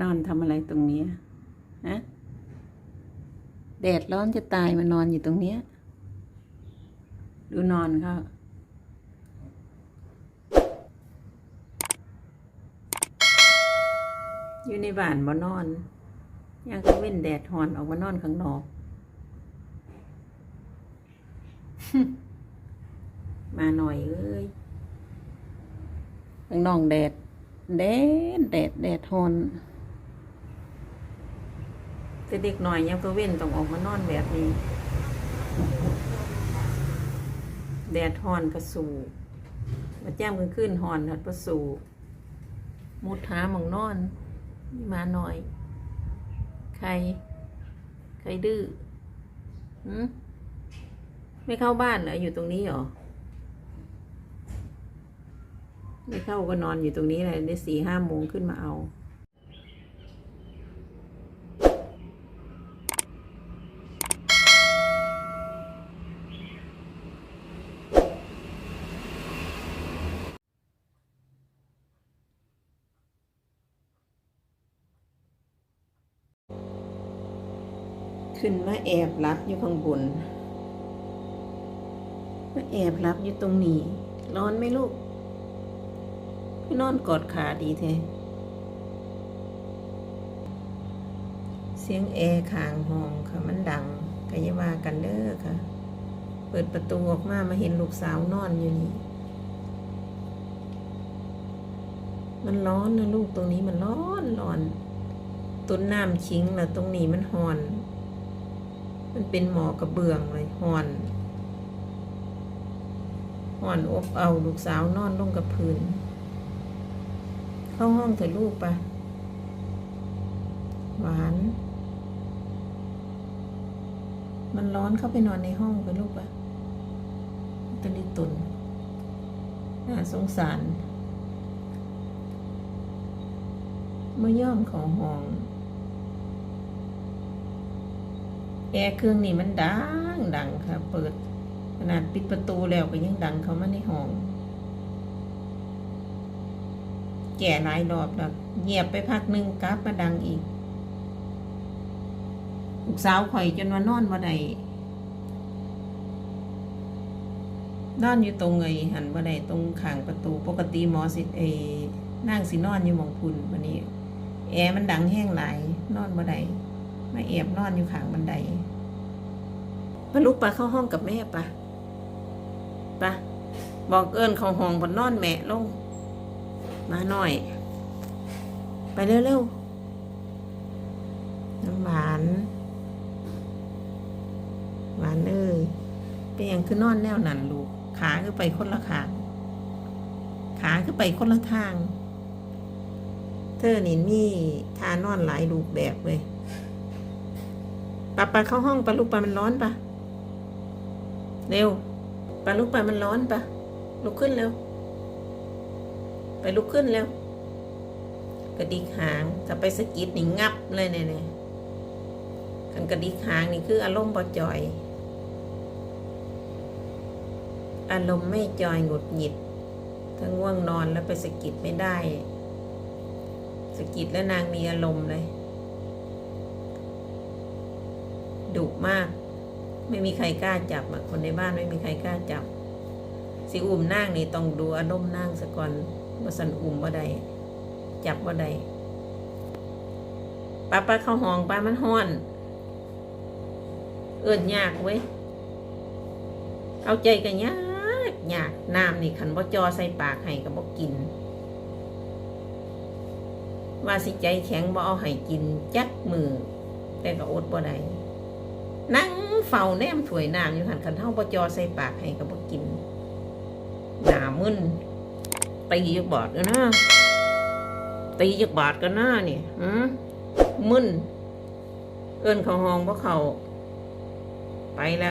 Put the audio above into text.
นอนทำอะไรตรงนี้ฮะแดดร้อนจะตายมานอนอยู่ตรงเนี้ย ดูนอนเขาอยู่ในบ้านมานอนยังก็เว้นแดดหอนออกมานอนข้างนอกมาหน่อยเอ้ยข้างนอกแดดแดดแดดแดดหอน แต่เด็กหน่อยยังก็เว้นต้องออกมานอนแบบนี้ แดดหอนกระสูมาแจ้มกันขึ้นหอนหัดประสูมุดหามองนอนนี่มาหน่อย ใคร ใครดื้อืมไม่เข้าบ้านเหรออยู่ตรงนี้เหรอไม่เข้าก็นอนอยู่ตรงนี้เลยได้สี่ห้าโมงขึ้นมาเอา ขึ้นมาแอบรับอยู่ข้างบนมาแอบรับอยู่ตรงนี้ ร้อนไหมลูกพี่นอนกอดขาดีแท้เสียงแอร์ข้างห้องค่ะ มันดังก็อย่าว่ากันเด้อค่ะ เปิดประตูออกมามาเห็นลูกสาวนอนอยู่นี่ มันร้อนนะลูกตรงนี้มันร้อนร้อนต้นน้ำชิงนะตรงนี้มันหอน มันเป็นหมอกระเบื้องเลยหอนหอนอบเอาลูกสาวนอนลงกับพื้น เข้าห้องเถอะลูกปะหวาน มันร้อนเข้าไปนอนในห้องไปลูกปะตะลิตุนน่าสงสารเมื่อย่อมของห้อง แอร์เครื่องนี้มันดังดังค่ะ เปิดขนาดปิดประตูแล้วก็ยังดังเขามาในห้องแก่หลายรอบแล้วเงียบไปพักหนึ่งกลับมาดังอีกลูกสาวข่อยจนว่านอนบ่ได้นอนอยู่ตรงไอ้หันบ่ได้ตรงข้างประตู ปกติหมอสิเอนั่งสินอนอยู่มองพุ่นวันนี้ แอร์มันดังแห้งหลาย นอนบ่ได้ มาแอบนอนอยู่ข้างบันไดปลุกปะเข้าห้องกับแม่ปะปะบอกเอิญเขาห้องบนนอนแม่ลง มาหน่อย ไปเร็วๆน้ำหวานหวานเอ้ยเป็นหยังคือนอนแนวนั่นลูกขาคือไปคนละขางขาคือไปคนละทาง เธอนี่มีทานอนหลายลูกแบบเว้ย ปะปะเข้าห้องปะลูกปะมันร้อนปะเร็วปะลูกปะมันร้อนปะลุกขึ้นเร็ว ไปลุกขึ้นเร็วกระดิกหางถ้าไปสกิดนี่งับเลยเนี่ยเนี่ยกันกระดิกหางนี่คืออารมณ์ปจอย อารมณ์ไม่จอยหงุดหงิด ถ้าง่วงนอนแล้วไปสกิดไม่ได้ สกิดแล้วนางมีอารมณ์เลย ดุมาก ไม่มีใครกล้าจับคนในบ้านไม่มีใครกล้าจับ สิอุ่มนางนี่ต้องดูอารมณ์นางสะก่อนว่าสันอุ่มว่าใดจับว่าใดป้าป้าเข้าห้องป้ามันห้อน เอินยากเว้ยเอาใจกันยากยากน้ำนี่ขันบ่จอใส่ปากให้กับบ่กินว่าสิใจแข็งบ่เอาให้กินจักมือแต่ก็อดบ่ได้ นั่งเฝ้าแนมถวยน้ำอยู่หันขันเท่าปจอใส่ปากให้กับบกินหนามึนตีจักบอดกันนะตีจักบาดกันนะนี่หืมมึนเอิ้นเขาห้องเพราะเขาไปแล้ว